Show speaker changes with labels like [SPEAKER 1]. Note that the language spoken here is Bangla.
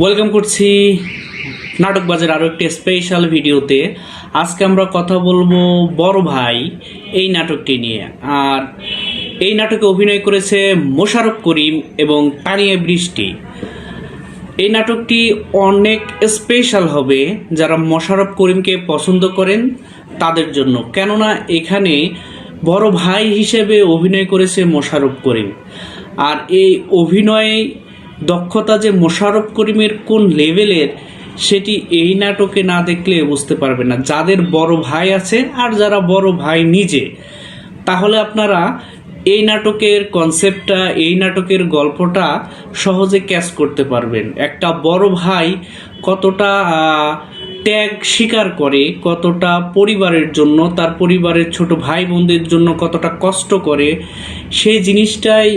[SPEAKER 1] ওয়েলকাম করছি নাটক বাজার আরও একটি স্পেশাল ভিডিওতে আজকে আমরা কথা বলব বড় ভাই এই নাটকটি নিয়ে। আর এই নাটকে অভিনয় করেছে মোশারফ করিম এবং তানিয়া বৃষ্টি। এই নাটকটি অনেক স্পেশাল হবে যারা মোশারফ করিমকে পছন্দ করেন তাদের জন্য। কেননা এখানে বড় ভাই হিসেবে অভিনয় করেছে মোশারফ করিম। আর এই অভিনয়ে দক্ষতা যে মোশারফ করিমের কোন লেভেলের, সেটি এই নাটকে না দেখলে বুঝতে পারবেন না। যাদের বড় ভাই আছে আর যারা বড় ভাই নিজে। তাহলে আপনারা এই নাটকের কনসেপ্টটা এই নাটকের গল্পটা সহজে ক্যাচ করতে পারবেন। একটা বড় ভাই কতটা ত্যাগ স্বীকার করে, কতটা পরিবারের জন্য, তার পরিবারের ছোট ভাই বোনদের জন্য কতটা কষ্ট করে, সেই জিনিসটাই